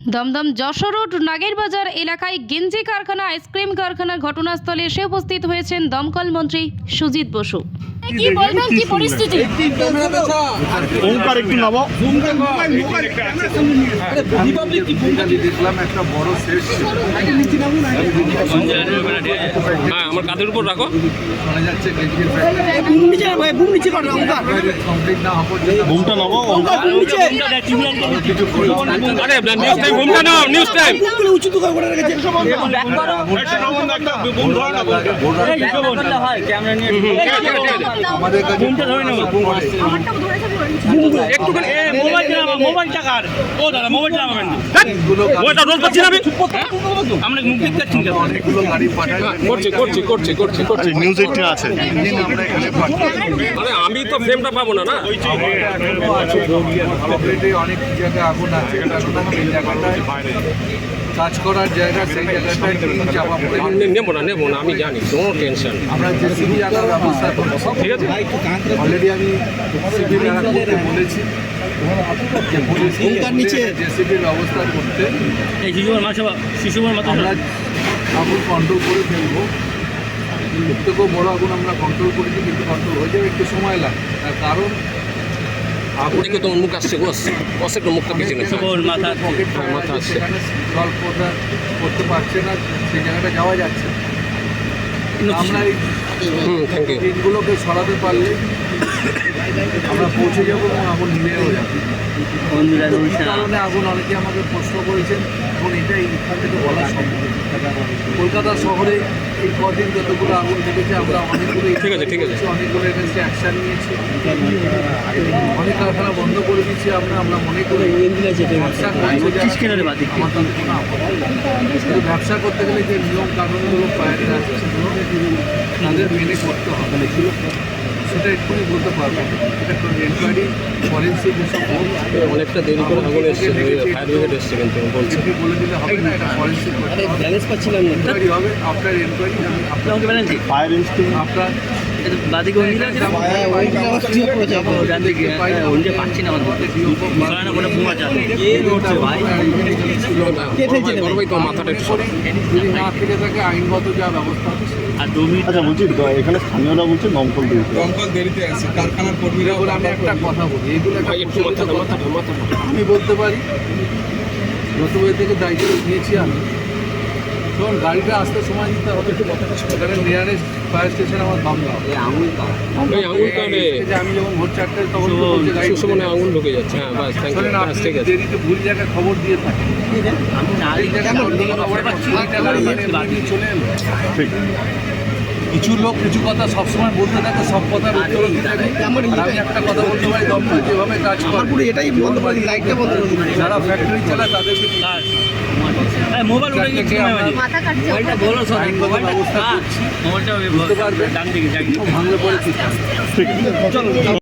Dumdum Jessore road Nagerbazar এলাকায় গেঞ্জি কারখানা আইসক্রিম কারখানার ঘটনাস্থলে এসে উপস্থিত হয়েছেন দমকল মন্ত্রী সুজিত বসু। কি বলবেন? কি পরিস্থিতি? ওঙ্কার একটু নাম আমি দেখলাম একটা বড় সেট হ্যাঁ আমার কাঁধের উপর রাখো। ঘুমটা নাম আরে নিউজ টাইম ঘুমটা নাও নিউজ টাইম আমাদের কাছে একটুখানি মোবাইল টাকার ও দাদা মোবাইল চালাবেন না ওটা রোল করছি না আমি আমরা মুখ দেখতে পাচ্ছি না করছি করছি করছি করছি করছি। নিউজ এইটিন আছে। আরে আমি তো ফ্রেমটা পাবো না না? অনেক জায়গায় আগুন আছে কাজ করার জায়গা সেই জায়গাটায় চাপা পড়ে নেব না নেব না আমি জানি কোনো টেনশন আমরা জেসিবি আনার ব্যবস্থা করছি ঠিক আছে? অলরেডি আমি আনা করতে বলেছি যে জেসিবির ব্যবস্থা করতে এই শিশুর মাছ শিশুর মাথা আমরা আগুন কন্ট্রোল করে ফেলব। এর থেকেও বড় আগুন আমরা কন্ট্রোল করেছি কিন্তু কন্ট্রোল হয়ে যাবে একটু সময় লাগে। তার কারণ আগুন দেখো তোমার মুখ আসছে বস। বস একটু মুখটা পেছনে মাথা মাথা জল করতে পারছে না সেই জায়গাটা যাওয়া যাচ্ছে। আমরা এই দিনগুলোকে সরাতে পারলে আমরা পৌঁছে যাব এবং আগুন নিভেও যাবে। কারণে আগুন অনেকে আমাকে প্রশ্ন করেছেন এবং এটাই এখান থেকে বলা সম্ভব। কলকাতা শহরে এই কদিন যতগুলো আগুন লেগেছে আমরা অনেকগুলো ঠিক আছে, ঠিক আছে। অনেকগুলো এগেন্সে অ্যাকশন নিয়েছি। অনেক কারখানা বন্ধ করে দিচ্ছি আমরা আমরা মনে করি ব্যবসা। কিন্তু ব্যবসা করতে গেলে যে নিয়ম কানুনগুলো আছে সেগুলো তাদের মেনে করতে হবে। সেটা এক্ষুনি বলতে পারব। এটা এনকোয়ারি ফরেন্সিক এসব অনেকটা দেরি করে আগুন এসছে ফায়ার ব্রিগেড এসছে কিন্তু বলছে। বলে দিলে হবে না এটা ফরেন্সিক ব্যালেন্স পাচ্ছিলাম না। হবে আফটার এনকোয়ারি আপনার ফায়ার ইনস্টিটিউট আপনার আছে আইনগত ব্যবস্থা আর বলছি এখানে স্থানীয়রা বলছে দমকল দিয়েছে দমকল দেরিতে আসছে কারখানার কর্মীরা বলে আমি একটা কথা বলি আমি বলতে পারি যত বই থেকে দায়িত্ব নিয়েছি আমি। তখন গাড়িটা আসতে সময় দিতে হবে। ওখানে নিয়ারেস্ট ফায়ার স্টেশন আমার বাংলা এই আঙুল কানে যে আমি যখন ভোর চারটায় তখন সুসমনে আঙুল ঢুকে যাচ্ছে। হ্যাঁ বাস থ্যাংক ইউ বাস ঠিক আছে। দেরিতে ভুল জায়গায় খবর দিয়ে থাকে আমি না এই জায়গায় খবর পাচ্ছি এইটা গাড়ি মানে চলে এলো। ঠিক। কিছু লোক কিছু কথা সবসময় বলতে থাকে সব কথার উত্তর আমি একটা কথা বলতে পারি যেভাবে কাজ করে। এটাই বন্ধ করে লাইটটা বন্ধ যারা ফ্যাক্টরি চালায় তাদেরকে মোবাইল উঠে গেছে মাথা কাটছে। মোবাইলটা বলো সব ব্যবস্থা ভাঙলে